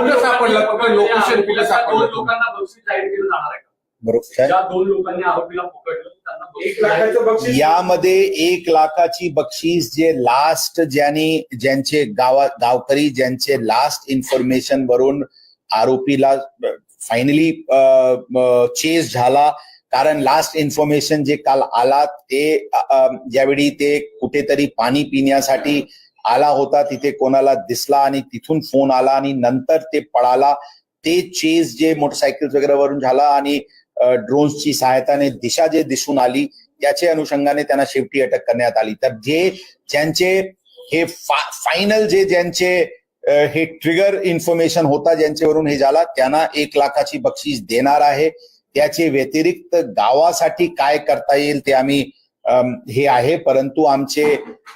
कुठं सापडलं? कुठं लोकेशन कुठं दोन सापडलं लोकांना बक्षीस जाहीर केलं जाणार आहे का? बरोबर. ज्या दोन लोकांनी आरोपीला पकडलं त्यांना बक्षीस एक लाखाचं बक्षीस? यामध्ये एक लाखाची बक्षीस जे लास्ट ज्यांनी ज्यांचे गावा गावकरी ज्यांचे लास्ट इन्फॉर्मेशन वरून आरोपीला फायनली चेस झाला. कारण लास्ट इन्फॉर्मेशन जे काल आला ते ज्यावेळी ते कुठेतरी पाणी पिण्यासाठी आला होता तिथे कोणाला दिसला आणि तिथून फोन आला आणि नंतर ते पळाला. ते चेस जे मोटरसायकल वगैरे वरून झाला आणि ड्रोन्सची सहायताने दिशा जे दिसून आली त्याचे अनुषंगाने त्यांना शेवटी अटक करण्यात आली. तर जे ज्यांचे हे फायनल जे ज्यांचे हे ट्रिगर इन्फॉर्मेशन होता ज्यांच्यावरून हे झाला त्यांना एक लाखाची बक्षीस देणार आहे. त्याचे व्यतिरिक्त गावासाठी काय करता येईल ते आम्ही हे आहे परंतु आमचे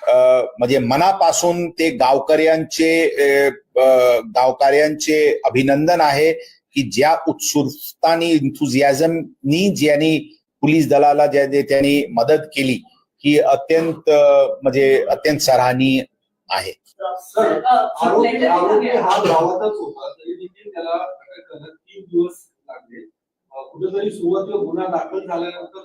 अ, म्हणजे मनापासून ते गावकऱ्यांचे गावकऱ्यांचे अभिनंदन आहे की ज्या उत्सुकतानी इन्थुझियाझमनी ज्यांनी पोलीस दलाला ज्या त्यांनी मदत केली ही अत्यंत म्हणजे अत्यंत सराहनीय आहे. कुठेतरी सुरुवातीला गुन्हा दाखल झाल्यानंतर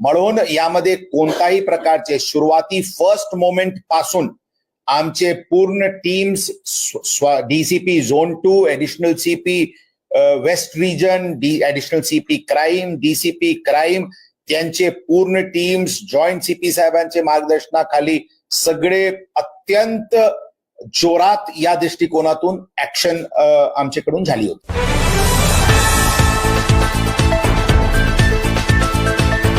म्हणून यामध्ये कोणताही प्रकारचे सुरुवाती फर्स्ट मोमेंटपासून आमचे पूर्ण teams DCP zone two additional CP west region D additional CP crime DCP crime त्यांचे पूर्ण टीम्स जॉईंट सीपी साहेबांचे मार्गदर्शनाखाली सगळे अत्यंत जोरात या दृष्टिकोनातून ऍक्शन आमच्याकडून झाली होती.